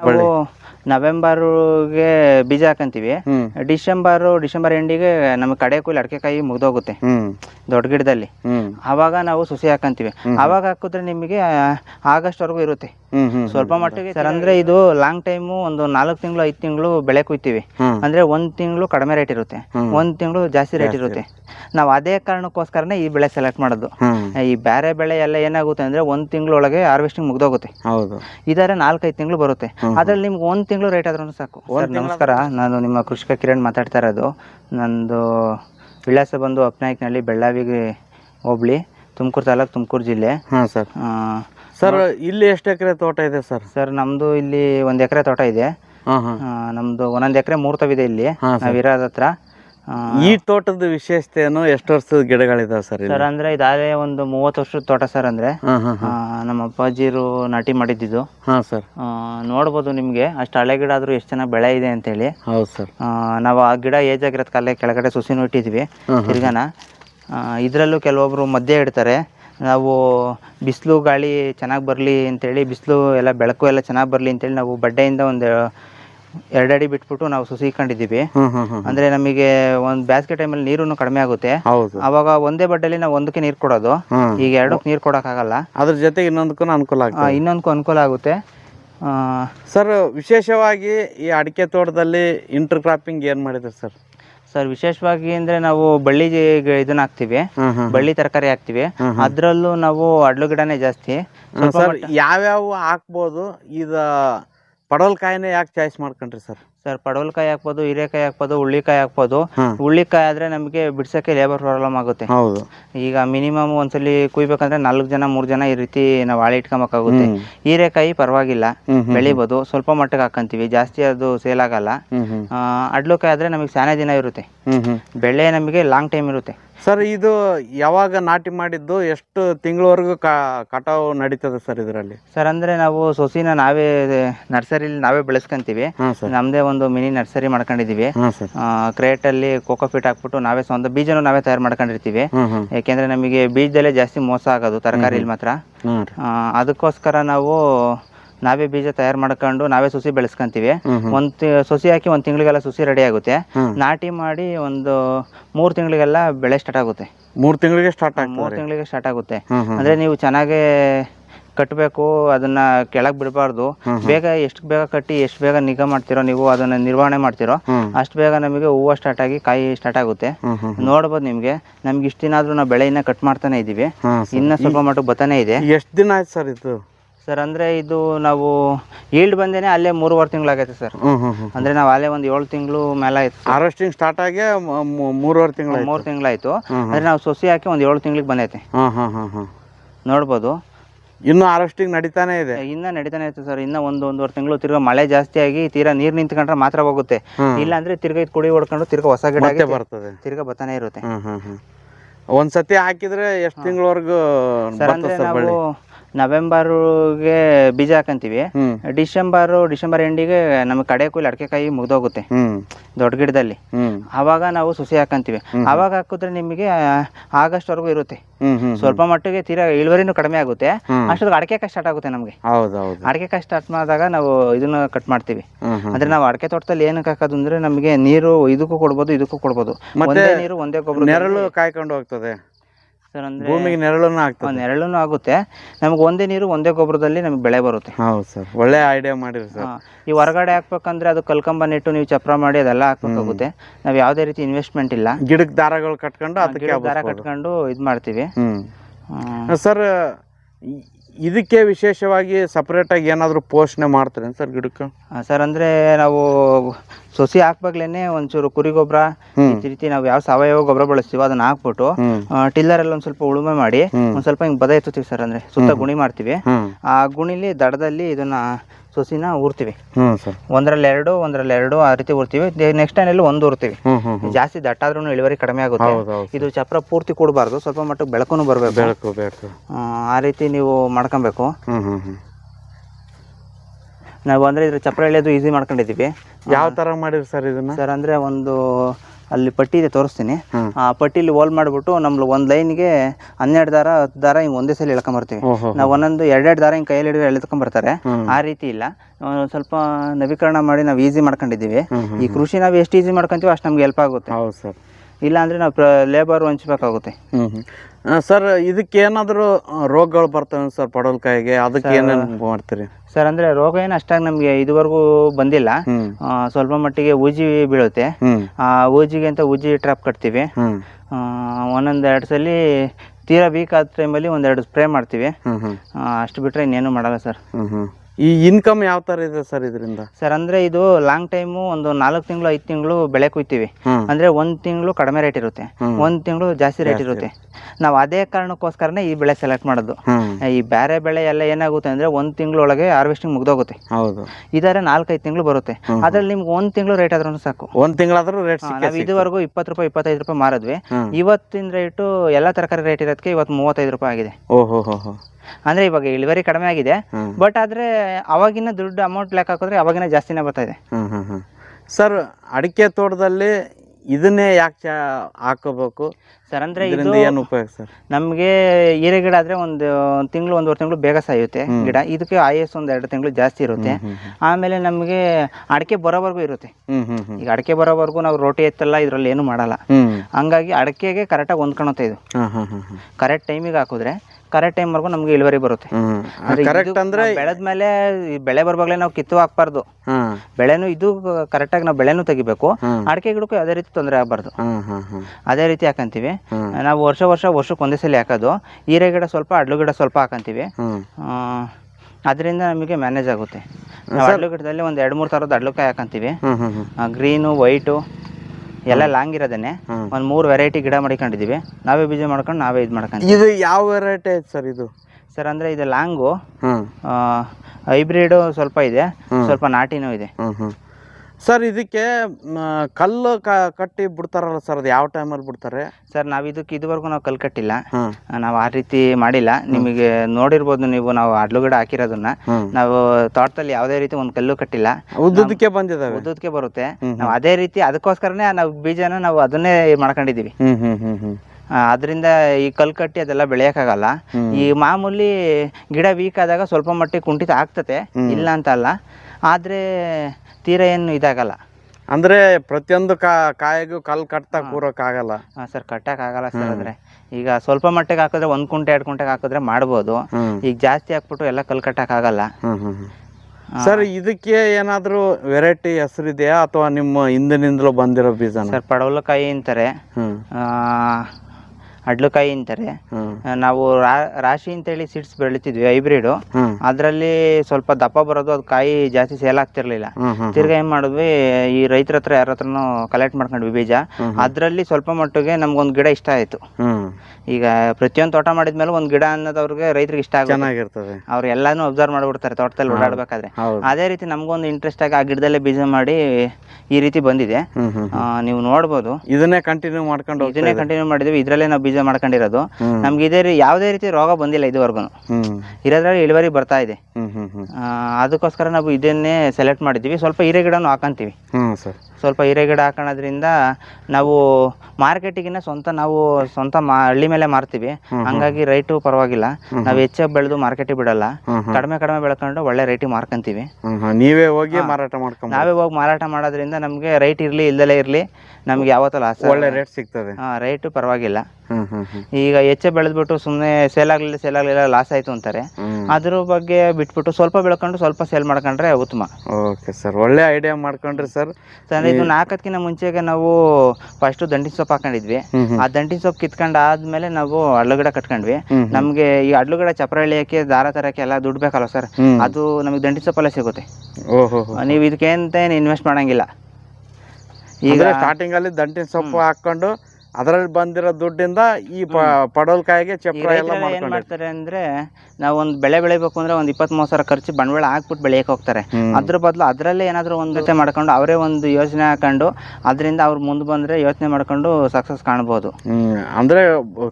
ನಾವು ನವೆಂಬರ್ಗೆ ಬೀಜ ಹಾಕಂತೀವಿ. ಡಿಸೆಂಬರ್ ಡಿಸೆಂಬರು ಎಂಡಿಗೆ ನಮ್ಗೆ ಕಡೆ ಕೂಲಿ ಅಡಿಕೆಕಾಯಿ ಮುಗ್ದೋಗುತ್ತೆ. ದೊಡ್ಡ ಗಿಡದಲ್ಲಿ. ಅವಾಗ ಆವಾಗ ನಾವು ಸುಸಿ ಹಾಕಂತೀವಿ. ಅವಾಗ ಹಾಕಿದ್ರೆ ನಿಮಗೆ ಆಗಸ್ಟ್ ವರೆಗೂ ಇರುತ್ತೆ. ಸ್ವಲ್ಪ ಮಟ್ಟಿಗೆ ಸರ್ ಅಂದ್ರೆ ಇದು ಲಾಂಗ್ ಟೈಮು ಒಂದು ನಾಲ್ಕು ತಿಂಗಳು ಐದು ತಿಂಗಳು ಬೆಳೆ ಕುಯ್ತೀವಿ. ಅಂದ್ರೆ ಒಂದ್ ತಿಂಗಳು ಕಡಿಮೆ ರೇಟ್ ಇರುತ್ತೆ. ಒಂದ್ ತಿಂಗಳು ಜಾಸ್ತಿ ರೇಟ್ ಇರುತ್ತೆ. ನಾವು ಅದೇ ಕಾರಣಕ್ಕೋಸ್ಕರನೇ ಈ ಬೆಳೆ ಸೆಲೆಕ್ಟ್ ಮಾಡೋದು. ಈ ಬೇರೆ ಬೆಳೆ ಎಲ್ಲ ಏನಾಗುತ್ತೆ ಅಂದ್ರೆ ಒಂದ್ ತಿಂಗಳೊಳಗೆ ಹಾರ್ವೆಸ್ಟಿಂಗ್ ಮುಗ್ದೋಗುತ್ತೆ. ಇದರ ನಾಲ್ಕೈದು ತಿಂಗಳು ಬರುತ್ತೆ. ಅದ್ರಲ್ಲಿ ನಿಮ್ಗೆ ಒಂದು ತಿಂಗಳು ರೇಟ್ ಆದ್ರೂ ಸಾಕು. ಸರ್ ನಮಸ್ಕಾರ. ನಾನು ನಿಮ್ಮ ಕೃಷಿಕ ಕಿರಣ್ ಮಾತಾಡ್ತಾ ಇರೋದು. ನಂದು ವಿಳಾಸ ಬಂದು ಅಪ್ನಾಯಕ್ನಲ್ಲಿ ಬೆಳ್ಳಾವಿಗೆ ಹೋಬಳಿ ತುಮಕೂರು ತಾಲೂಕು ತುಮಕೂರು ಜಿಲ್ಲೆ. ಹಾ ಸರ್. ಸರ್ ಇಲ್ಲಿ ಎಷ್ಟು ಎಕರೆ ತೋಟ ಇದೆ ಸರ್? ಸರ್ ನಮ್ಮದು ಇಲ್ಲಿ ಒಂದು ಎಕರೆ ತೋಟ ಇದೆ. ನಮ್ದು ಒಂದೊಂದು ಎಕರೆ ಮೂರ್ತವಿದೆ ಇಲ್ಲಿ. ಹಾ, ನಾವು ಇರೋದ ಹತ್ರ. ಈ ತೋಟದ ವಿಶೇಷತೆ ಏನು ಎಷ್ಟು ವರ್ಷದ ಗಿಡಗಳಿದಾವೆ ಸರ್ ಸರ್ ಅಂದ್ರೆ ಇದಾವೇ ಒಂದು ಮೂವತ್ತು ವರ್ಷದ ತೋಟ ಸರ್ ಅಂದ್ರೆ. ಆ, ನಮ್ಮ ಅಪ್ಪಾಜಿರು ನಾಟಿ ಮಾಡಿದ್ದಿದ್ದು. ಹಾ ಸರ್. ಆ, ನೋಡ್ಬೋದು ನಿಮ್ಗೆ ಅಷ್ಟು ಹಳೆ ಗಿಡ ಆದ್ರೂ ಎಷ್ಟು ಚೆನ್ನಾಗಿ ಬೆಳೆ ಇದೆ ಅಂತೇಳಿ. ಹೌದು ಸರ್. ಆ, ನಾವು ಆ ಗಿಡ ಏಜ್ ಆಗಿರೋದು ಕಾಲೇ ಕೆಳಗಡೆ ಸುಸಿನೂ ಇಟ್ಟಿದ್ವಿ ತಿರ್ಗಾನ. ಇದರಲ್ಲೂ ಕೆಲವೊಬ್ರು ಮಧ್ಯೆ ಇಡ್ತಾರೆ. ನಾವು ಬಿಸಿಲು ಗಾಳಿ ಚೆನ್ನಾಗಿ ಬರಲಿ ಅಂತೇಳಿ ಬಿಸಿಲು ಎಲ್ಲ ಬೆಳಕು ಎಲ್ಲ ಚೆನ್ನಾಗಿ ಬರಲಿ ಅಂತೇಳಿ ನಾವು ಬಡ್ಡೆಯಿಂದ ಒಂದು ಎರಡು ಅಡಿ ಬಿಟ್ಬಿಟ್ಟು ನಾವು ಸುಸಿ ಅಂದ್ರೆ ನಮಗೆ ಒಂದು ಬ್ಯಾಸ್ಗೆ ಟೈಮಲ್ಲಿ ನೀರು ಕಡಿಮೆ ಆಗುತ್ತೆ. ಅವಾಗ ಒಂದೇ ಬಡ್ಡಲ್ಲಿ ನಾವು ಒಂದಕ್ಕೆ ನೀರು ಕೊಡೋದು. ಈಗ ಎರಡಕ್ಕೆ ನೀರು ಕೊಡೋಕ್ಕಾಗಲ್ಲ. ಅದ್ರ ಜೊತೆಗೆ ಇನ್ನೊಂದಕ್ಕೂ ಅನುಕೂಲ ಇನ್ನೊಂದಕ್ಕೂ ಅನುಕೂಲ ಆಗುತ್ತೆ. ಸರ್ ವಿಶೇಷವಾಗಿ ಈ ಅಡಿಕೆ ತೋಟದಲ್ಲಿ ಇಂಟರ್ ಕ್ರಾಪಿಂಗ್ ಏನ್ ಮಾಡಿದ್ರು ಸರ್ ಸರ್ ವಿಶೇಷವಾಗಿ ಅಂದ್ರೆ ನಾವು ಬಳ್ಳಿ ಇದನ್ನ ಹಾಕ್ತೀವಿ. ಬಳ್ಳಿ ತರಕಾರಿ ಹಾಕ್ತಿವಿ. ಅದ್ರಲ್ಲೂ ನಾವು ಅಡ್ಲು ಗಿಡನೇ ಜಾಸ್ತಿ ಯಾವ್ಯಾವ ಹಾಕ್ಬೋದು? ಇದ ಪಡವಲ್ಕಾಯಿನೇ ಯಾಕೆ ಚಾಯ್ಸ್ ಮಾಡ್ಕೊಂಡ್ರಿ ಸರ್? ಸರ್ ಪಡವಲಕಾಯಿ ಹಾಕ್ಬೋದು ಹೀರೆಕಾಯಿ ಹಾಕ್ಬೋದು ಹುಳ್ಳಿಕಾಯಿ ಹಾಕ್ಬೋದು. ಹುಳ್ಳಿಕಾಯಿ ಆದ್ರೆ ನಮಗೆ ಬಿಡ್ಸಕ್ಕೆ ಲೇಬರ್ ಪ್ರಾಬ್ಲಮ್ ಆಗುತ್ತೆ. ಹೌದು. ಈಗ ಮಿನಿಮಮ್ ಒಂದ್ಸಲಿ ಕುಯ್ಬೇಕಂದ್ರೆ ನಾಲ್ಕು ಜನ ಮೂರು ಜನ ಈ ರೀತಿ ನಾವು ಹಾಳೆ ಇಟ್ಕೊಬೇಕಾಗುತ್ತೆ. ಹ್ಮ್. ಹೀರೆಕಾಯಿ ಪರವಾಗಿಲ್ಲ ಹ್ಮ್ ಹ್ಮ್ ಬೆಳಿಬೋದು. ಸ್ವಲ್ಪ ಮಟ್ಟಿಗೆ ಹಾಕಂತೀವಿ ಜಾಸ್ತಿ ಅದು ಸೇಲ್ ಆಗಲ್ಲ. ಹ್ಮ್ ಆದ್ರೆ ಆ, ಅಡ್ಲಕಾಯಿ ಆದರೆ ನಮಗೆ ಸ್ಯಾನೆ ದಿನ ಇರುತ್ತೆ. ಹ್ಮ್ ಹ್ಮ್. ಬೆಳೆ ನಮಗೆ ಲಾಂಗ್ ಟೈಮ್ ಇರುತ್ತೆ. ಸರ್ ಇದು ಯಾವಾಗ ನಾಟಿ ಮಾಡಿದ್ದು ಎಷ್ಟು ತಿಂಗಳವರೆಗೂ ಕಟಾವು ನಡೀತದೆ ಸರ್ ಇದರಲ್ಲಿ? ಸರ್ ಅಂದ್ರೆ ನಾವು ಸೊಸಿನ ನಾವೇ ನರ್ಸರಿಲಿ ನಾವೇ ಬೆಳೆಸ್ಕೊಂತೀವಿ. ನಮ್ದೇ ಸರ್. ಒಂದು ಮಿನಿ ನರ್ಸರಿ ಮಾಡ್ಕೊಂಡಿದೀವಿ ಕ್ರೇಟ್ ಅಲ್ಲಿ ಕೋಕೋ ಕೋಕೋಫಿಟ್ ಹಾಕ್ಬಿಟ್ಟು ನಾವೇ ಸ್ವಂತ ಬೀಜನೂ ನಾವೇ ತಯಾರು ಮಾಡ್ಕೊಂಡಿರ್ತೀವಿ. ಹ್ಮ್ ನಮಗೆ ಬೀಜದಲ್ಲೇ ಜಾಸ್ತಿ ಮೋಸ ಆಗೋದು ತರಕಾರಿಲಿ ಮಾತ್ರ. ಆ, ಅದಕ್ಕೋಸ್ಕರ ನಾವು ನಾವೇ ಬೀಜ ತಯಾರು ಮಾಡ್ಕೊಂಡು ನಾವೇ ಸುಸಿ ಬೆಳೆಸ್ಕೊಂತೀವಿ. ಒಂದ್ ಒಂದು ಸುಸಿ ಹಾಕಿ ಒಂದು ತಿಂಗಳಿಗೆಲ್ಲ ಸುಸಿ ರೆಡಿ ಆಗುತ್ತೆ. ನಾಟಿ ಮಾಡಿ ಒಂದು ಮೂರು ತಿಂಗಳಿಗೆಲ್ಲ ಬೆಳೆ ಸ್ಟಾರ್ಟ್ ಆಗುತ್ತೆ. ಮೂರು ತಿಂಗಳಿಗೆ ಸ್ಟಾರ್ಟ್ ಮೂರು ಆಗ್ತದೆ. ತಿಂಗಳಿಗೆ ಸ್ಟಾರ್ಟ್ ಆಗುತ್ತೆ. ಹ್ಮ್ ನೀವು ಚೆನ್ನಾಗೇ ಕಟ್ಟಬೇಕು ಅದನ್ನ ಕೆಳಗೆ ಬಿಡಬಾರ್ದು. ಬೇಗ ಎಷ್ಟು ಬೇಗ ಕಟ್ಟಿ ಎಷ್ಟು ಬೇಗ ನಿಗಾ ಮಾಡ್ತಿರೋ ನೀವು ಅದನ್ನ ನಿರ್ವಹಣೆ ಮಾಡ್ತಿರೋ ಅಷ್ಟು ಬೇಗ ನಮಗೆ ಹೂವು ಸ್ಟಾರ್ಟ್ ಆಗಿ ಕಾಯಿ ಸ್ಟಾರ್ಟ್ ಆಗುತ್ತೆ. ನೋಡ್ಬೋದು ನಿಮಗೆ. ನಮ್ಗೆ ಇಷ್ಟು ದಿನ ಆದ್ರೂ ನಾವು ಬೆಳೆಯನ್ನ ಕಟ್ ಮಾಡ್ತಾನೆ ಇದ್ದೀವಿ ಹಾಂ ಇನ್ನ ಸ್ವಲ್ಪ ಮಟ್ಟಿಗೆ ಬತ್ತಾನೆ ಇದೆ. ಎಷ್ಟು ದಿನ ಆಯ್ತು ಸರ್ ಇದು? ಸರ್ ಅಂದ್ರೆ ಇದು ನಾವು ಈಲ್ಡ್ ಬಂದೇನೆ ಅಲ್ಲೇ ಮೂರುವರೆ ತಿಂಗಳಾಗೈತೆ ಸರ್. ಅಂದ್ರೆ ನಾವು ಅಲ್ಲೇ ಒಂದು ಏಳು ತಿಂಗಳು ಮೇಲೆ ಆಯ್ತು ಹಾರ್ವೆಸ್ಟಿಂಗ್ ಸ್ಟಾರ್ಟ್ ಆಗಿ ಮೂರುವರೆ ತಿಂಗಳು ಮೂರು ತಿಂಗಳಾಯ್ತು ಆಯ್ತು. ಅಂದ್ರೆ ನಾವು ಸೊಸಿ ಹಾಕಿ ಒಂದು ಏಳು ತಿಂಗಳಿಗೆ ಬಂದೈತೆ. ನೋಡ್ಬೋದು. ಇನ್ನು ಹಾರ್ವೆಸ್ಟಿಂಗ್ ನಡೀತಾನೆ ಇದೆ. ಇನ್ನ ನಡೀತಾನೆ ಇರುತ್ತೆ ಸರ್. ಇನ್ನ ಒಂದು ಒಂದೂವರೆ ತಿಂಗಳು ತಿರ್ಗಾ ಮಳೆ ಜಾಸ್ತಿ ಆಗಿ ತೀರಾ ನೀರ್ ನಿಂತ್ಕೊಂಡ್ರೆ ಮಾತ್ರ ಹೋಗುತ್ತೆ. ಇಲ್ಲ ಅಂದ್ರೆ ತಿರ್ಗಾ ಇದು ಕುಡಿ ಹೊಡ್ಕೊಂಡು ತಿರ್ಗಾ ಹೊಸ ಗಿಡ ಮತ್ತೆ ಬರ್ತದೆ. ತಿರ್ಗಾ ಬರ್ತಾನೆ ಇರುತ್ತೆ. ಹ್ಮ್ ಹ್ಮ್ ಹ್ಮ್. ಒಂದ್ ಸತಿ ಹಾಕಿದ್ರೆ ಎಷ್ಟು ತಿಂಗಳವರೆಗೂ ಸರ್ ಅಂದ್ರೆ ನಾವು ನವೆಂಬರ್ಗೆ ಬೀಜ ಹಾಕಂತೀವಿ. ಡಿಸೆಂಬರ್ ಡಿಸೆಂಬರು ಎಂಡಿಗೆ ನಮ್ಗೆ ಕಡೆ ಕೂಲಿ ಅಡಕೆಕಾಯಿ ಮುಗ್ದೋಗುತ್ತೆ. ದೊಡ್ಡ ಗಿಡದಲ್ಲಿ. ಅವಾಗ ನಾವು ಸುಸಿ ಹಾಕಂತೀವಿ. ಅವಾಗ ಹಾಕಿದ್ರೆ ನಿಮಗೆ ಆಗಸ್ಟ್ ವರೆಗೂ ಇರುತ್ತೆ. ಸ್ವಲ್ಪ ಮಟ್ಟಿಗೆ ತೀರಾ ಇಳುವರಿನೂ ಕಡಿಮೆ ಆಗುತ್ತೆ. ಅಷ್ಟೊತ್ತಿಗೆ ಅಡಿಕೆ ಕಾಯಿ ಸ್ಟಾರ್ಟ್ ಆಗುತ್ತೆ ನಮಗೆ. ಅಡಕೆ ಕಾಯಿ ಸ್ಟಾರ್ಟ್ ಮಾಡಿದಾಗ ನಾವು ಇದನ್ನ ಕಟ್ ಮಾಡ್ತೀವಿ. ಅಂದ್ರೆ ನಾವು ಅಡಕೆ ತೋಟದಲ್ಲಿ ಏನಕ್ಕೆ ಹಾಕೋದು ಅಂದ್ರೆ ನಮಗೆ ನೀರು ಇದಕ್ಕೂ ಕೊಡ್ಬೋದು ಇದಕ್ಕೂ ಕೊಡ್ಬೋದು. ಒಂದೇ ನೀರು ಒಂದೇ ಗೊಬ್ಬರ ನೆರಳು ಕಾಯ್ಕೊಂಡು ಹೋಗ್ತದೆ. ಸರ್ ಅಂದ್ರೆ ಭೂಮಿಗೆ ನೆರಳನ್ನು ಆಗ್ತದೆ. ನೆರಳನ್ನು ಆಗುತ್ತೆ. ನಮಗೆ ಒಂದೇ ನೀರು ಒಂದೇ ಗೊಬ್ಬರದಲ್ಲಿ ನಮಗೆ ಬೆಳೆ ಬರುತ್ತೆ. ಹೌದು ಸರ್. ಒಳ್ಳೆ ಐಡಿಯಾ ಮಾಡಿರಿ ಸರ್. ಹಾ. ಈ ಹೊರಗಡೆ ಹಾಕ್ಬೇಕಂದ್ರೆ ಅದು ಕಲ್ಕಂಬ ನೆಟ್ಟು ನೀವು ಚಪ್ರ ಮಾಡಿ ಅದೆಲ್ಲ ಹಾಕ್ಬೇಕಾಗುತ್ತೆ. ನಾವು ಯಾವುದೇ ರೀತಿ ಇನ್ವೆಸ್ಟ್ಮೆಂಟ್ ಇಲ್ಲ. ಗಿಡಕ್ಕೆ ದಾರಗಳು ಕಟ್ಕೊಂಡು ಅದಕ್ಕೆ ದಾರ ಹಬ್ಬಿಸ್ಬೋದು. ಕಟ್ಕೊಂಡು ಇದು ಮಾಡ್ತೀವಿ. ಹ್ಮ್. ಹ್ಮ್. ಸರ್ ಇ- ಇದಕ್ಕೆ ವಿಶೇಷವಾಗಿ ಸಪ್ರೇಟಾಗಿ ಆಗಿ ಏನಾದ್ರು ಪೋಷಣೆ ಮಾಡ್ತಾರೆ ಸರ್ ಗಿಡಕ್ಕೆ? ಸರ್ ಅಂದ್ರೆ ನಾವು ಸೊಸಿ ಹಾಕ್ಬಾಗ್ಲೇನೆ ಒಂಚೂರು ಕುರಿ ಗೊಬ್ಬರ. ಈ ರೀತಿ ನಾವು ಯಾವ ಸಾವಯವ ಗೊಬ್ಬರ ಬಳಸ್ತೀವೋ ಅದನ್ನ ಹಾಕ್ಬಿಟ್ಟು ಟಿಲ್ಲರ್ ಅಲ್ಲಿ ಒಂದ್ ಸ್ವಲ್ಪ ಉಳುಮೆ ಮಾಡಿ. ಒಂದ್ ಸ್ವಲ್ಪ ಹಿಂಗ್ ಬದ ಎತ್ತುತ್ತೀವಿ ಸರ್ ಅಂದ್ರೆ ಸುತ್ತ ಗುಣಿ ಮಾಡ್ತೀವಿ. ಆ ಗುಣಿಲಿ ದಡದಲ್ಲಿ ಇದನ್ನ ಸೊಸಿನ ಊರ್ತೀವಿ ಒಂದ್ರಲ್ಲಿ ಎರಡು ಒಂದ್ರಲ್ಲಿ ಎರಡು ಆ ರೀತಿ ಊರ್ತೀವಿ ನೆಕ್ಸ್ಟ್ ಟೈಮ್ ಒಂದು ಊರ್ತೀವಿ ಜಾಸ್ತಿ ದಟ್ಟ ಆದ್ರೂ ದಟ್ಟಾದ್ರೂ ಇಳುವರಿ ಕಡಿಮೆ ಆಗುತ್ತೆ. ಇದು ಚಪ್ರ ಪೂರ್ತಿ ಕೊಡಬಾರ್ದು. ಸ್ವಲ್ಪ ಮಟ್ಟಿಗೆ ಬೆಳಕುನು ಬರಬೇಕು. ಬೆಳಕು ಬೇಕು ಆ ರೀತಿ ನೀವು ಮಾಡ್ಕೊಬೇಕು. ನಾವು ಅಂದ್ರೆ ಇದ್ರ ಚಪ್ರ ಎಳೆಯೋದು ಈಸಿ ಮಾಡ್ಕೊಂಡಿದ್ದೀವಿ. ಯಾವ ತರ ಮಾಡಿರಿ ಸರ್ ಇದನ್ನ? ಸರ್ ಅಂದ್ರೆ ಒಂದು ಅಲ್ಲಿ ಪಟ್ಟಿ ಇದೆ ತೋರಿಸ್ತೀನಿ. ಆ ಪಟ್ಟಿಲಿ ಹೋಲ್ ಮಾಡಿಬಿಟ್ಟು ನಮ್ಗೆ ಒಂದು ಲೈನ್ಗೆ ಹನ್ನೆರಡು ದಾರ ಹತ್ತು ದಾರ ಹಿಂಗೆ ಒಂದೇ ಸಲ ಎಳ್ಕೊಂಬರ್ತೀವಿ ಬರ್ತೀವಿ. ನಾವು ಒಂದೊಂದು ಎರಡೆರಡು ದಾರ ಹಿಂಗೆ ಕೈಯಲ್ಲಿ ಹಿಡಿದು ಎಳೆದ್ಕೊಂಬರ್ತಾರೆ ಬರ್ತಾರೆ. ಆ ರೀತಿ ಇಲ್ಲ. ಒಂದ್ ಸ್ವಲ್ಪ ನವೀಕರಣ ಮಾಡಿ ನಾವು ಈಸಿ ಮಾಡ್ಕೊಂಡಿದ್ದೀವಿ. ಈ ಕೃಷಿ ನಾವು ಎಷ್ಟು ಈಸಿ ಮಾಡ್ಕೊಂತೀವೋ ಅಷ್ಟು ನಮ್ಗೆ ಹೆಲ್ಪ್ ಆಗುತ್ತೆ. ಇಲ್ಲ ಅಂದ್ರೆ ನಾವು ಲೇಬರ್ ಹಂಚ್ಬೇಕಾಗುತ್ತೆ ಸರ್ ಇದಕ್ಕೆ ಏನಾದರೂ ರೋಗಗಳು ಬರ್ತವೆ ಸರ್ ಪಡವಲ್ಕಾಯಿಗೆ? ಅದಕ್ಕೆ ಏನೇನು ಮಾಡ್ತೀರಿ? ಸರ್ ಅಂದ್ರೆ ರೋಗ ಏನು ಅಷ್ಟಾಗಿ ನಮಗೆ ಇದುವರೆಗೂ ಬಂದಿಲ್ಲ. ಸ್ವಲ್ಪ ಮಟ್ಟಿಗೆ ಊಜಿ ಬೀಳುತ್ತೆ. ಆ ಊಜಿಗೆ ಅಂತ ಊಜಿ ಟ್ರಾಪ್ ಕಟ್ತೀವಿ. ಒಂದೊಂದು ಎರಡು ಸಲ ತೀರಾ ವೀಕ್ ಆದ ಟೈಮಲ್ಲಿ ಒಂದೆರಡು ಸ್ಪ್ರೇ ಮಾಡ್ತೀವಿ. ಅಷ್ಟು ಬಿಟ್ಟರೆ ಇನ್ನೇನು ಮಾಡಲ್ಲ ಸರ್. ಈ ಇನ್ಕಮ್ ಯಾವ ತರ ಇದೆ ಸರ್ ಇದರಿಂದ? ಸರ್ ಅಂದ್ರೆ ಇದು ಲಾಂಗ್ ಟೈಮ್ ಒಂದು ನಾಲ್ಕು ತಿಂಗಳು ಐದು ತಿಂಗಳು ಬೆಳೆ ಕುಯ್ತೀವಿ. ಅಂದ್ರೆ ಒಂದ್ ತಿಂಗಳು ಕಡಿಮೆ ರೇಟ್ ಇರುತ್ತೆ. ಒಂದ್ ತಿಂಗಳು ಜಾಸ್ತಿ ರೇಟ್ ಇರುತ್ತೆ. ನಾವು ಅದೇ ಕಾರಣಕ್ಕೋಸ್ಕರನೇ ಈ ಬೆಳೆ ಸೆಲೆಕ್ಟ್ ಮಾಡೋದು. ಈ ಬೇರೆ ಬೆಳೆ ಎಲ್ಲ ಏನಾಗುತ್ತೆ ಅಂದ್ರೆ ಒಂದ್ ತಿಂಗಳೊಳಗೆ ಹಾರ್ವೆಸ್ಟಿಂಗ್ ಮುಗ್ದೋಗುತ್ತೆ. ಹೌದು. ಇದಾರೆ ನಾಲ್ಕೈದು ತಿಂಗಳು ಬರುತ್ತೆ. ಅದ್ರಲ್ಲಿ ನಿಮ್ಗೆ ಒಂದ್ ತಿಂಗಳು ರೇಟ್ ಆದ್ರೂ ಸಾಕು. ಒಂದ್ ತಿಂಗಳಾದ್ರೂ ರೇಟ್ ನಾವು ಇದುವರೆಗೂ ಇಪ್ಪತ್ತು ರೂಪಾಯಿ ಇಪ್ಪತ್ತೈದು ರೂಪಾಯಿ ಮಾರದ್ವಿ. ಇವತ್ತಿನ ರೇಟು ಎಲ್ಲ ತರಕಾರಿ ರೇಟ್ ಇರೋದಕ್ಕೆ ಇವತ್ತು ಮೂವತ್ತೈದು ರೂಪಾಯಿ ಆಗಿದೆ. ಓಹೋ ಅಂದರೆ ಇವಾಗ ಇಳುವರಿ ಕಡಿಮೆ ಆಗಿದೆ. ಬಟ್ ಆದ್ರೆ ಅವಾಗಿನ ದುಡ್ಡು ಅಮೌಂಟ್ ಲೆಕ್ಕ ಹಾಕಿದ್ರೆ ಅವಾಗಿನ ಜಾಸ್ತಿನೇ ಬರ್ತಾ ಇದೆ. ಹ್ಮ್ ಹ್ಮ್ ಹ್ಮ್. ಸರ್ ಅಡಿಕೆ ತೋಟದಲ್ಲಿ ಇದನ್ನೇ ಯಾಕೆ ಹಾಕೋಬೇಕು? ಸರ್ ಅಂದ್ರೆ ಇದು ಏನು ಉಪಯೋಗ ಸರ್ ನಮಗೆ ಹೀರೆ ಗಿಡ ಆದ್ರೆ ಒಂದು ಒಂದು ತಿಂಗಳು ಒಂದೂವರೆ ತಿಂಗಳು ಬೇಗ ಸಾಯುತ್ತೆ ಗಿಡ. ಇದಕ್ಕೆ ಆಯಸ್ ಒಂದ್ ಎರಡು ತಿಂಗಳು ಜಾಸ್ತಿ ಇರುತ್ತೆ. ಆಮೇಲೆ ನಮಗೆ ಅಡಿಕೆ ಬರೋವರೆಗೂ ಇರುತ್ತೆ. ಹ್ಮ್ ಹ್ಮ್ ಹ್ಮ್. ಈಗ ಅಡಿಕೆ ಬರೋವರೆಗೂ ನಾವು ರೋಟಿ ಎತ್ತಲ್ಲ ಇದ್ರಲ್ಲಿ ಏನು ಮಾಡಲ್ಲ. ಹಂಗಾಗಿ ಅಡಿಕೆಗೆ ಕರೆಕ್ಟಾಗಿ ಹೊಂದ್ಕೊಳುತ್ತೆ ಇದು. ಹ್ಮ್ ಹ್ಮ್ ಹ್ಮ್ ಹ್ಮ್. ಕರೆಕ್ಟ್ ಟೈಮಿಗೆ ಹಾಕಿದ್ರೆ ಕರೆಕ್ಟ್ ಟೈಮ್ವರೆಗೂ ನಮಗೆ ಇಳುವರಿ ಬರುತ್ತೆ. ಕರೆಕ್ಟ್ ಅಂದ್ರೆ ಬೆಳೆದ್ಮೇಲೆ ಈ ಬೆಳೆ ಬರುವಾಗಲೇ ನಾವು ಕಿತ್ತು ಹಾಕ್ಬಾರ್ದು. ಬೆಳೆನೂ ಇದು ಕರೆಕ್ಟಾಗಿ ನಾವು ಬೆಳೆನೂ ತೆಗಿಬೇಕು. ಅಡಿಕೆ ಗಿಡಕ್ಕೂ ಯಾವುದೇ ರೀತಿ ತೊಂದರೆ ಆಗಬಾರ್ದು. ಅದೇ ರೀತಿ ಹಾಕಂತೀವಿ. ನಾವು ವರ್ಷ ವರ್ಷ ವರ್ಷಕ್ಕೆ ಒಂದೇ ಸಲ ಹಾಕೋದು. ಹೀರೆ ಗಿಡ ಸ್ವಲ್ಪ ಅಡ್ಲು ಗಿಡ ಸ್ವಲ್ಪ ಹಾಕಂತೀವಿ. ಅದರಿಂದ ನಮಗೆ ಮ್ಯಾನೇಜ್ ಆಗುತ್ತೆ. ನಾವು ಅಡ್ಲು ಗಿಡದಲ್ಲಿ ಒಂದು ಎರಡು ಮೂರು ಥರದ ಅಡ್ಲುಕಾಯಿ ಹಾಕಂತೀವಿ. ಗ್ರೀನು ವೈಟು ಎಲ್ಲ ಲಾಂಗ್ ಇರೋದನ್ನೇ. ಒಂದ್ ಮೂರು ವೆರೈಟಿ ಗಿಡ ಮಾಡಿಕೊಂಡಿದೀವಿ. ನಾವೇ ಬೀಜ ಮಾಡ್ಕೊಂಡು ನಾವೇ ಇದು ಮಾಡ್ಕೊಂತೀವಿ. ಇದು ಯಾವ ವೆರೈಟಿ ಐತೆ ಸರ್ ಇದು? ಸರ್ ಅಂದ್ರೆ ಇದು ಲಾಂಗು. ಹೈಬ್ರಿಡು ಸ್ವಲ್ಪ ಇದೆ. ಸ್ವಲ್ಪ ನಾಟಿನೂ ಇದೆ. ಸರ್ ಇದಕ್ಕೆ ಮ, ಕಲ್ಲು ಕ ಕಟ್ಟಿ ಬಿಡ್ತಾರಲ್ಲ ಸರ್ ಅದು ಯಾವ ಟೈಮಲ್ಲಿ ಬಿಡ್ತಾರೆ? ಸರ್ ನಾವು ಇದಕ್ಕೆ ಇದುವರೆಗೂ ನಾವು ಕಲ್ಲು ಕಟ್ಟಿಲ್ಲ. ನಾವು ಆ ರೀತಿ ಮಾಡಿಲ್ಲ. ನಿಮಗೆ ನೋಡಿರ್ಬೋದು ನೀವು ನಾವು ಅಡ್ಲುಗಡೆ ಗಿಡ ಹಾಕಿರೋದನ್ನ. ಹ್ಮ್. ನಾವು ತೋಟದಲ್ಲಿ ಯಾವುದೇ ರೀತಿ ಒಂದು ಕಲ್ಲು ಕಟ್ಟಿಲ್ಲ. ಉದ್ದಕ್ಕೆ ಬಂದಿದಾವೆ ಉದ್ದಕ್ಕೆ ಬರುತ್ತೆ. ನಾವು ಅದೇ ರೀತಿ ಅದಕ್ಕೋಸ್ಕರನೇ ನಾವು ಬೀಜನ ನಾವು ಅದನ್ನೇ ಮಾಡ್ಕೊಂಡಿದ್ದೀವಿ. ಹ್ಮ್ ಹ್ಮ್ ಹ್ಮ್ ಹ್ಮ್. ಅದರಿಂದ ಈ ಕಲ್ಲು ಕಟ್ಟಿ ಅದೆಲ್ಲ ಬೆಳೆಯೋಕ್ಕಾಗಲ್ಲ. ಈ ಮಾಮೂಲಿ ಗಿಡ ವೀಕ್ ಆದಾಗ ಸ್ವಲ್ಪ ಮಟ್ಟಿಗೆ ಕುಂಠಿತ ಆಗ್ತತೆ. ಇಲ್ಲ ಅಂತ ಅಲ್ಲ. ಆದರೆ ತೀರ ಏನು ಇದಾಗಲ್ಲ. ಅಂದ್ರೆ ಪ್ರತಿಯೊಂದು ಕಾಯಿಗೂ ಕಲ್ಲು ಕಟ್ತಾ ಕೂರೋಕ್ಕಾಗಲ್ಲ. ಹಾಂ ಸರ್ ಕಟ್ಟೋಕ್ಕಾಗಲ್ಲ ಸರ್ ಆದರೆ. ಈಗ ಸ್ವಲ್ಪ ಮಟ್ಟಿಗೆ ಹಾಕಿದ್ರೆ ಒಂದು ಕುಂಟೆ ಎರಡು ಕುಂಟೆಗೆ ಹಾಕಿದ್ರೆ ಮಾಡ್ಬೋದು. ಈಗ ಜಾಸ್ತಿ ಹಾಕ್ಬಿಟ್ಟು ಎಲ್ಲ ಕಲ್ಲು ಕಟ್ಟೋಕ್ಕಾಗಲ್ಲ. ಸರ್ ಇದಕ್ಕೆ ಏನಾದರೂ ವೆರೈಟಿ ಹೆಸರಿದೆಯಾ ಅಥವಾ ನಿಮ್ಮ ಹಿಂದಿನಿಂದಲೂ ಬಂದಿರೋ ಬೀಜ ಸರ್ ಪಡವಲಕಾಯಿ ಅಂತಾರೆ. ಅಡ್ಲುಕಾಯಿ ಅಂತಾರೆ. ನಾವು ರಾ- ರಾಶಿ ಅಂತೇಳಿ ಸೀಡ್ಸ್ ಬೆಳಿತಿದ್ವಿ ಹೈಬ್ರಿಡ್ ಅದರಲ್ಲಿ ಸ್ವಲ್ಪ ದಪ್ಪ ಬರೋದು ಅದು ಕಾಯಿ ಜಾಸ್ತಿ ಸೇಲ್ ಆಗ್ತಿರ್ಲಿಲ್ಲ. ತಿರ್ಗಾ ಏನ್ ಮಾಡಿದ್ವಿ ಈ ರೈತರ ಹತ್ರ ಯಾರ ಹತ್ರನೂ ಕಲೆಕ್ಟ್ ಮಾಡ್ಕೊಂಡ್ವಿ ಬೀಜ. ಅದರಲ್ಲಿ ಸ್ವಲ್ಪ ಮಟ್ಟಿಗೆ ನಮ್ಗೊಂದು ಗಿಡ ಇಷ್ಟ ಆಯ್ತು. ಹ್ಮ್. ಈಗ ಪ್ರತಿಯೊಂದು ತೋಟ ಮಾಡಿದ್ಮೇಲೆ ಒಂದ್ ಗಿಡ ಅನ್ನೋದವ್ರಿಗೆ ರೈತರಿಗೆ ಇಷ್ಟ ಆಗುತ್ತೆ ಚೆನ್ನಾಗಿರ್ತದೆ. ಅವ್ರು ಎಲ್ಲಾನು ಅಬ್ಸರ್ವ್ ಮಾಡ್ಬಿಡ್ತಾರೆ ತೋಟದಲ್ಲಿ ಓಡಾಡ್ಬೇಕಾದ್ರೆ. ಹೌದು. ಅದೇ ರೀತಿ ನಮಗೊಂದು ಇಂಟ್ರೆಸ್ಟ್ ಆಗಿ ಆ ಗಿಡದಲ್ಲೇ ಬೀಜ ಮಾಡಿ ಈ ರೀತಿ ಬಂದಿದೆ. ನೀವು ನೋಡ್ಬೋದು. ಇದನ್ನೇ ಕಂಟಿನ್ಯೂ ಮಾಡ್ಕೊಂಡು ಇದನ್ನೇ ಕಂಟಿನ್ಯೂ ಮಾಡಿದ್ವಿ ಇದರಲ್ಲೇ ನಾವು ಬೀಜ ಮಾಡ್ಕೊಂಡಿರೋದು. ನಮ್ಗೆ ಇದೇ ರೀ ಯಾವುದೇ ರೀತಿ ರೋಗ ಬಂದಿಲ್ಲ ಇದುವರೆಗೂ. ಇರೋದ್ರಲ್ಲಿ ಇಳುವರಿ ಬರ್ತಾ ಇದೆ. ಅದಕ್ಕೋಸ್ಕರ ನಾವು ಇದನ್ನೇ ಸೆಲೆಕ್ಟ್ ಮಾಡಿದ್ವಿ ಸ್ವಲ್ಪ ಹೀರೆ ಗಿಡನೂ ಹಾಕಂತೀವಿ ಸ್ವಲ್ಪ ಹಿರೇಗಿಡ ಗಿಡ ಹಾಕೋಣದ್ರಿಂದ ನಾವು ಮಾರ್ಕೆಟಿಗಿನ ಸ್ವಂತ ನಾವು ಸ್ವಂತ ಮಾ ಹಳ್ಳಿ ಮೇಲೆ ಮಾರ್ತೀವಿ. ಹಂಗಾಗಿ ರೈಟು ಪರವಾಗಿಲ್ಲ. ನಾವು ಹೆಚ್ಚಾಗಿ ಬೆಳೆದು ಮಾರ್ಕೆಟಿಗೆ ಬಿಡಲ್ಲ. ಕಡಿಮೆ ಕಡಿಮೆ ಬೆಳ್ಕೊಂಡು ಒಳ್ಳೆ ರೇಟಿಗೆ ಮಾರ್ಕೊಂತೀವಿ. ನೀವೇ ಹೋಗಿ ಮಾರಾಟ ಮಾಡ್ಕೊಂಡು ನಾವೇ ಹೋಗಿ ಮಾರಾಟ ಮಾಡೋದ್ರಿಂದ ನಮಗೆ ರೈಟ್ ಇರಲಿ ಇಲ್ದಲೇ ಇರಲಿ ನಮ್ಗೆ ಯಾವತ್ತೂ ಲಾಸ್ ಒಳ್ಳೆ ರೇಟ್ ಸಿಗ್ತದೆ. ಹಾಂ ರೈಟು ಪರವಾಗಿಲ್ಲ. ಈಗ ಹೆಚ್ಚೆ ಬೆಳೆದ್ಬಿಟ್ಟು ಸುಮ್ಮನೆ ಸೇಲ್ ಆಗಲಿಲ್ಲ ಸೇಲ್ ಆಗಲಿಲ್ಲ ಲಾಸ್ ಆಯಿತು ಅಂತಾರೆ. ಅದ್ರ ಬಗ್ಗೆ ಬಿಟ್ಬಿಟ್ಟು ಸ್ವಲ್ಪ ಬೆಳ್ಕೊಂಡು ಸ್ವಲ್ಪ ಸೇಲ್ ಮಾಡ್ಕೊಂಡ್ರೆ ಉತ್ತಮ. ಓಕೆ ಸರ್ ಒಳ್ಳೆ ಐಡಿಯಾ ಮಾಡ್ಕೊಂಡ್ರಿ ಸರ್ ಸರ್ ಇದು ನಾಲ್ಕಕ್ಕಿಂತ ಮುಂಚೆಗೆ ನಾವು ಫಸ್ಟ್ ದಂಟಿನ ಸೊಪ್ಪು ಹಾಕೊಂಡಿದ್ವಿ. ಆ ದಂಟಿನ ಸೊಪ್ಪು ಕಿತ್ಕೊಂಡು ಆದ್ಮೇಲೆ ನಾವು ಅಡ್ಲುಗಡೆ ಕಟ್ಕೊಂಡ್ವಿ. ನಮಗೆ ಈ ಅಡ್ಲುಗಡೆ ಚಪ್ರ ಎಳಿಯಕ್ಕೆ ದಾರ ತರಕ್ಕೆ ಎಲ್ಲ ದುಡ್ಡು ಬೇಕಲ್ಲ ಸರ್ ಅದು ನಮಗೆ ದಂಟಿನ ಸೊಪ್ಪಲ್ಲೇ ಸಿಗುತ್ತೆ. ಓಹೋ ನೀವು ಇದಕ್ಕೆ ಅಂತ ಏನು ಇನ್ವೆಸ್ಟ್ ಮಾಡಂಗಿಲ್ಲ. ಈಗ ಈಗ ಸ್ಟಾರ್ಟಿಂಗ್ ಅಲ್ಲಿ ದಂಟಿನ ಸೊಪ್ಪು ಹಾಕೊಂಡು ಅದರಲ್ಲಿ ಬಂದಿರೋ ದುಡ್ಡಿಂದ ಈ ಪ ಪಡವಲ್ಕಾಯಿಗೆ ಚಪ್ರ ಎಲ್ಲ ಏನ್ ಮಾಡ್ತಾರೆ ಅಂದ್ರೆ ನಾವು ಒಂದು ಬೆಳೆ ಬೆಳಿಬೇಕು ಅಂದ್ರೆ ಒಂದು ಇಪ್ಪತ್ತ್ ಮೂವತ್ತು ಸಾವಿರ ಖರ್ಚು ಬಂಡವಾಳ ಹಾಕ್ಬಿಟ್ಟು ಬೆಳೆಯಕ್ಕೆ ಹೋಗ್ತಾರೆ. ಅದ್ರ ಬದಲು ಅದರಲ್ಲೇ ಏನಾದರೂ ಒಂದು ಜೊತೆ ಮಾಡ್ಕೊಂಡು ಅವರೇ ಒಂದು ಯೋಜನೆ ಹಾಕೊಂಡು ಅದರಿಂದ ಅವ್ರು ಮುಂದೆ ಬಂದ್ರೆ ಯೋಚನೆ ಮಾಡ್ಕೊಂಡು ಸಕ್ಸಸ್ ಕಾಣ್ಬೋದು. ಅಂದ್ರೆ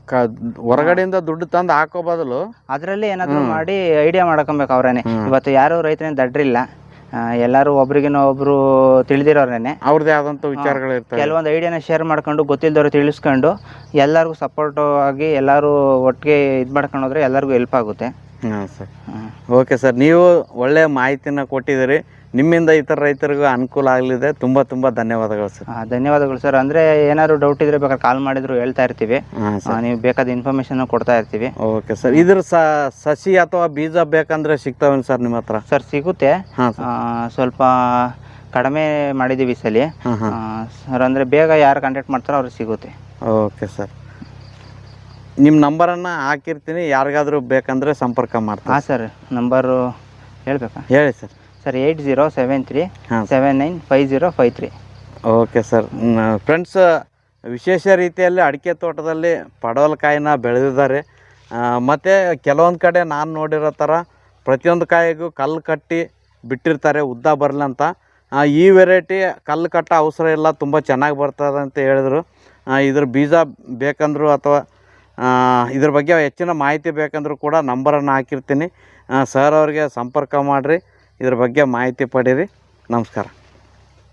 ಕ- ಹೊರಗಡೆಯಿಂದ ದುಡ್ಡು ತಂದು ಹಾಕೋ ಬದಲು ಅದರಲ್ಲೇ ಏನಾದರೂ ಮಾಡಿ ಐಡಿಯಾ ಮಾಡ್ಕೊಬೇಕು ಅವ್ರೇನೆ. ಇವತ್ತು ಯಾರು ರೈತರೇನು ದಡ್ರಿಲ್ಲ. ಎಲ್ಲರೂ ಒಬ್ರಿಗಿನ ಒಬ್ರು ತಿಳಿದಿರೋರೇನೆ ಅವ್ರದ್ದೇ ಆದಂಥ ವಿಚಾರಗಳು ಇರ್ತವೆ ಕೆಲವೊಂದು ಐಡಿಯಾನ ಶೇರ್ ಮಾಡ್ಕೊಂಡು ಗೊತ್ತಿಲ್ದವ್ರು ತಿಳಿಸ್ಕೊಂಡು ಎಲ್ಲರಿಗೂ ಸಪೋರ್ಟ್ ಆಗಿ ಎಲ್ಲರೂ ಒಟ್ಟಿಗೆ ಇದು ಮಾಡ್ಕೊಂಡು ಹೋದ್ರೆ ಎಲ್ಲರಿಗೂ ಹೆಲ್ಪ್ ಆಗುತ್ತೆ. ಹಾಂ ಸರ್. Okay sir. ನೀವು ಒಳ್ಳೆ ಮಾಹಿತಿನ ಕೊಟ್ಟಿದ್ದೀರಿ. ನಿಮ್ಮಿಂದ ಇತರ ರೈತರಿಗೂ ಅನುಕೂಲ ಆಗಲಿದೆ. ತುಂಬ ತುಂಬ ಧನ್ಯವಾದಗಳು ಸರ್. ಧನ್ಯವಾದಗಳು ಸರ್. ಅಂದರೆ ಏನಾದ್ರು ಡೌಟ್ ಇದ್ರೆ ಬೇಕಾದ್ರೆ ಕಾಲ್ ಮಾಡಿದ್ರು ಹೇಳ್ತಾ ಇರ್ತೀವಿ. ಆ, ನೀವು ಬೇಕಾದ ಇನ್ಫಾರ್ಮೇಶನ್ ಕೊಡ್ತಾ ಇರ್ತೀವಿ. Okay sir. ಇದ್ರ ಸ ಸಸಿ ಅಥವಾ ಬೀಜ ಬೇಕಂದ್ರೆ ಸಿಗ್ತಾವೇನು ಸರ್ ನಿಮ್ಮ ಹತ್ರ? ಸರ್ ಸಿಗುತ್ತೆ. ಹಾಂ ಆ, ಸ್ವಲ್ಪ ಕಡಿಮೆ ಮಾಡಿದ್ದೀವಿ ಸಲಿ ಸಲ. ಹಾಂ ಹಾಂ. ಸರ್ ಅಂದರೆ ಬೇಗ ಯಾರು ಕಾಂಟ್ಯಾಕ್ಟ್ ಮಾಡ್ತಾರೋ ಅವ್ರಿಗೆ ಸಿಗುತ್ತೆ. Okay sir. ನಿಮ್ಮ ನಂಬರನ್ನು ಹಾಕಿರ್ತೀನಿ. ಯಾರಿಗಾದ್ರೂ ಬೇಕಂದ್ರೆ ಸಂಪರ್ಕ ಮಾಡ್ತೀನಿ. ಹಾಂ ಸರ್. ನಂಬರು ಹೇಳ್ಬೇಕಾ? ಹೇಳಿ sir. Sir eight zero seven three ಹಾಂ. Seven nine five zero five three. Okay sir friends ವಿಶೇಷ ರೀತಿಯಲ್ಲಿ ಅಡಿಕೆ ತೋಟದಲ್ಲಿ ಪಡವಲಕಾಯಿನ ಬೆಳೆದಿದ್ದಾರೆ. ಮತ್ತು ಕೆಲವೊಂದು ಕಡೆ ನಾನು ನೋಡಿರೋ ಥರ ಪ್ರತಿಯೊಂದು ಕಾಯಿಗೂ ಕಲ್ಲು ಕಟ್ಟಿ ಬಿಟ್ಟಿರ್ತಾರೆ ಉದ್ದ ಬರಲಿ ಅಂತ. ಈ ವೆರೈಟಿ ಕಲ್ಲು ಕಟ್ಟ ಅವಸರ ಇಲ್ಲ ತುಂಬ ಚೆನ್ನಾಗಿ ಬರ್ತದೆ ಅಂತ ಹೇಳಿದರು. ಇದ್ರ ಬೀಜ ಬೇಕಂದ್ರು ಅಥವಾ ಇದ್ರ ಬಗ್ಗೆ ಹೆಚ್ಚಿನ ಮಾಹಿತಿ ಬೇಕಂದ್ರೂ ಕೂಡ ನಂಬರನ್ನು ಹಾಕಿರ್ತೀನಿ. ಸರ್ ಅವ್ರಿಗೆ ಸಂಪರ್ಕ ಮಾಡಿರಿ. ಇದ್ರ ಬಗ್ಗೆ ಮಾಹಿತಿ ಪಡೀರಿ. ನಮಸ್ಕಾರ.